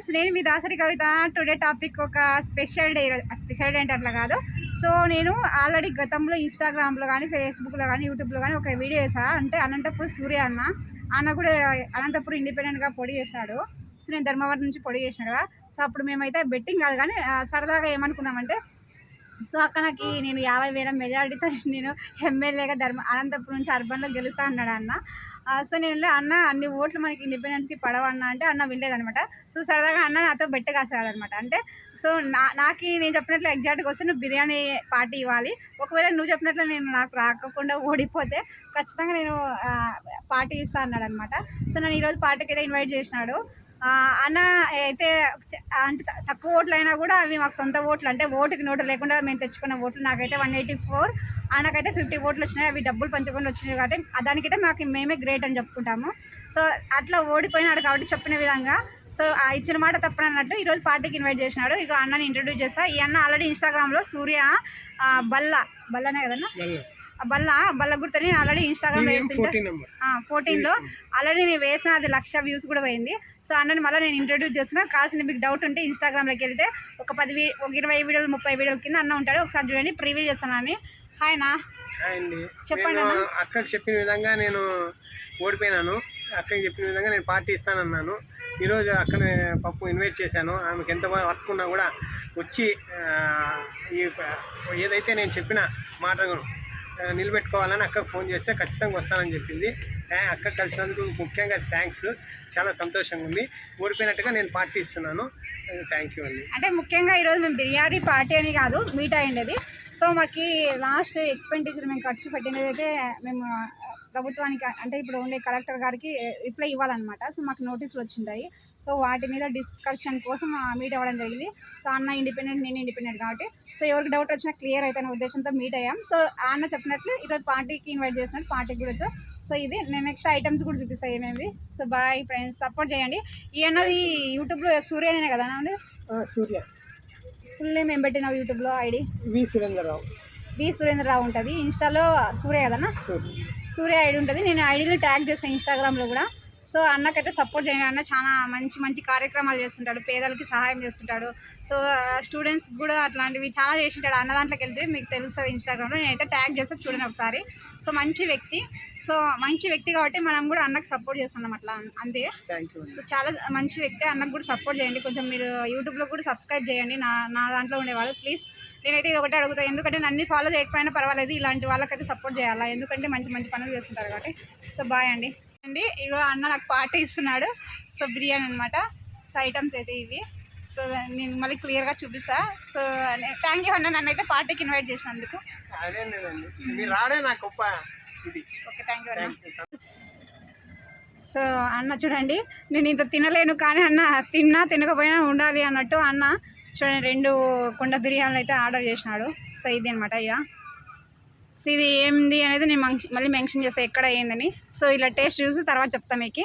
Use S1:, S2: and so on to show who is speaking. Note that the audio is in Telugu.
S1: ఫ్రెండ్స్ నేను మీ దాసరి కవిత. టుడే టాపిక్ ఒక స్పెషల్ డే స్పెషల్ డే అంటే అట్లా కాదు. సో నేను ఆల్రెడీ గతంలో ఇన్స్టాగ్రామ్లో కానీ ఫేస్బుక్లో కానీ యూట్యూబ్లో కానీ ఒక వీడియో చేసా అంటే అనంతపూర్ సూర్య అన్న. అన్న కూడా అనంతపూర్ ఇండిపెండెంట్గా పొడి చేశాడు. సో నేను ధర్మవరం నుంచి పొడి చేసిన కదా. సో అప్పుడు మేమైతే బెట్టింగ్ కాదు కానీ సరదాగా ఏమనుకున్నామంటే సో అక్కడికి నేను యాభై వేల మెజారిటీతో నేను ఎమ్మెల్యేగా ధర్మ అనంతపురం నుంచి అర్బన్లో గెలుస్తా అన్నాడు అన్న. సో నేను అన్న అన్ని ఓట్లు మనకి ఇండిపెండెన్స్కి పడవన్న అంటే అన్న వినలేదనమాట సో సరదాగా అన్న నాతో బెట్ట కాసాడు అనమాట అంటే సో నా నాకు నేను చెప్పినట్లు ఎగ్జాక్ట్గా వస్తే నువ్వు బిర్యానీ పార్టీ ఇవ్వాలి. ఒకవేళ నువ్వు చెప్పినట్లు నేను నాకు రాకుండా ఓడిపోతే ఖచ్చితంగా నేను పార్టీ ఇస్తా అన్నాడు అనమాట సో నన్ను ఈరోజు పార్టీకి అయితే ఇన్వైట్ చేసినాడు. అన్న అయితే అంటే తక్కువ ఓట్లు అయినా కూడా అవి మాకు సొంత ఓట్లు. అంటే ఓటుకి నోటు లేకుండా మేము తెచ్చుకున్న ఓట్లు. నాకైతే వన్ ఎయిటీ ఫోర్ అన్నకైతే ఫిఫ్టీ ఓట్లు వచ్చినాయి. అవి డబ్బులు పంచకుండా వచ్చినాయి కాబట్టి దానికైతే మాకు మేమే గ్రేట్ అని చెప్పుకుంటాము. సో అట్లా ఓడిపోయినాడు కాబట్టి చెప్పిన విధంగా. సో ఆ ఇచ్చిన మాట తప్పనన్నట్టు ఈరోజు పార్టీకి ఇన్వైట్ చేసినాడు. ఇక అన్నని ఇంట్రడ్యూస్ చేస్తా. ఈ అన్న ఆల్రెడీ ఇన్స్టాగ్రామ్లో సూర్య బల్ల. బల్లనే కదన్నా? బల్ల బల్ల గుర్తని నేను ఆల్రెడీ ఇన్స్టాగ్రామ్లో వేసింది.
S2: ఫోర్టీన్
S1: ఫోర్టీన్లో ఆల్రెడీ నేను వేసిన అది లక్ష వ్యూస్ కూడా పోయింది. సో అన్నని మళ్ళీ నేను ఇంట్రడ్యూస్ చేస్తున్నా. కాసిన మీకు డౌట్ ఉంటే ఇన్స్టాగ్రామ్లోకి వెళ్తే ఒక పది ఒక ఇరవై వీడియోలు ముప్పై వీడియోల కింద అన్న ఉంటాడు. ఒకసారి చూడండి ప్రివ్యూ చేస్తాను అని. హాయ్ నా చెప్పండి.
S2: అక్కకి చెప్పిన విధంగా నేను ఓడిపోయినాను. అక్కకి చెప్పిన విధంగా నేను పార్టీ ఇస్తానన్నాను ఈరోజు అక్కని పప్పు ఇన్వైట్ చేశాను. ఆమెకి ఎంత వర్క్ ఉన్నా కూడా వచ్చి ఏదైతే నేను చెప్పిన మాటను ఆ, నిలబెట్టుకోవాలని అక్కకు ఫోన్ చేస్తే ఖచ్చితంగా వస్తానని చెప్పింది. థ్యాంక్ అక్క కలిసినందుకు ముఖ్యంగా థ్యాంక్స్. చాలా సంతోషంగా ఉంది. ఓడిపోయినట్టుగా నేను పార్టీ ఇస్తున్నాను. థ్యాంక్ యూ అండి.
S1: అంటే ముఖ్యంగా ఈరోజు మేము బిర్యానీ పార్టీ అని కాదు మీట్ అయ్యిండేది. సో మాకు లాస్ట్ ఎక్స్పెండిచర్ మేము ఖర్చు పెట్టినది అయితే మేము ప్రభుత్వానికి అంటే ఇప్పుడు ఉండే కలెక్టర్ గారికి రిప్లై ఇవ్వాలన్నమాట. సో మాకు నోటీసులు వచ్చింటాయి సో వాటి మీద డిస్కషన్ కోసం మీట్ అవ్వడం జరిగింది. సో అన్న ఇండిపెండెంట్ నేను ఇండిపెండెంట్ కాబట్టి. సో ఎవరికి డౌట్ వచ్చినా క్లియర్ అయితే ఉద్దేశంతో మీట్ అయ్యాం. సో అన్న చెప్పినట్లు ఈరోజు పార్టీకి ఇన్వైట్ చేసినట్టు పార్టీకి కూడా వచ్చా సో ఇది నేను నెక్స్ట్ ఐటమ్స్ కూడా చూపిస్తాయి ఏమేమి సో బాయ్ ఫ్రెండ్స్ సపోర్ట్ చేయండి. ఈ అన్నది యూట్యూబ్లో సూర్యనే కదా అండి
S2: సూర్య.
S1: ఫుల్ నేమ్ ఏం పెట్టినావు యూట్యూబ్లో ID?
S2: V Surendrarao
S1: V Surendrarao ఉంటుంది. ఇన్స్టాలో సూర్య కదన్నా
S2: సూర్య.
S1: సూర్య ఐడి ఉంటుంది. నేను ఐడీలో ట్యాగ్ చేస్తాను ఇన్స్టాగ్రామ్లో కూడా. సో అన్నకైతే సపోర్ట్ చేయండి. అన్న చాలా మంచి మంచి కార్యక్రమాలు చేస్తుంటాడు. పేదలకి సహాయం చేస్తుంటాడు. సో స్టూడెంట్స్ కూడా అట్లాంటివి చాలా చేసింటాడు. అన్న దాంట్లోకి వెళ్తే మీకు తెలుస్తుంది ఇన్స్టాగ్రామ్లో నేనైతే ట్యాగ్ చేస్తే చూడండి ఒకసారి. సో మంచి వ్యక్తి. సో మంచి వ్యక్తి కాబట్టి మనం కూడా అన్నకు సపోర్ట్ చేస్తున్నాం అట్లా. అంతే.
S2: థ్యాంక్ యూ
S1: సో చాలా మంచి వ్యక్తి. అన్నకు కూడా సపోర్ట్ చేయండి. కొంచెం మీరు యూట్యూబ్లో కూడా సబ్స్క్రైబ్ చేయండి. నా నా దాంట్లో ఉండేవాళ్ళు ప్లీజ్ నేనైతే ఇది ఒకటే అడుగుతాను ఎందుకంటే నన్ను ఫాలో చేయకపోయినా పర్వాలేదు. ఇలాంటి వాళ్ళకైతే సపోర్ట్ చేయాలా? ఎందుకంటే మంచి మంచి పనులు చేస్తుంటారు కాబట్టి. సో బాయ్ అండి. అండి. ఇగో అన్న నాకు పార్టీ ఇస్తున్నాడు. సో బిర్యానీ అనమాట సో ఐటమ్స్ అయితే ఇవి. సో నేను మళ్ళీ క్లియర్గా చూపిస్తా. సో థ్యాంక్ యూ అన్న నన్ను అయితే పార్టీకి ఇన్వైట్ చేసినందుకు.
S2: అదే లేదండి. మీరు రాడే నాకు గొప్ప ఇది.
S1: ఓకే థ్యాంక్ యూ అన్న.
S2: థ్యాంక్ యూ
S1: సో అన్న చూడండి. నేను ఇంత తినలేను కానీ అన్న తిన్నా తినకపోయినా ఉండాలి అన్నట్టు అన్న చూడండి రెండు కుండ బిర్యానీలు అయితే ఆర్డర్ చేసినాడు. సో ఇది అనమాట ఇక. సో ఇది ఏంది అనేది నేను మళ్ళీ మెన్షన్ చేస్తాను ఎక్కడ ఏందని. సో ఇలా టేస్ట్ చూసి తర్వాత చెప్తాను మీకు.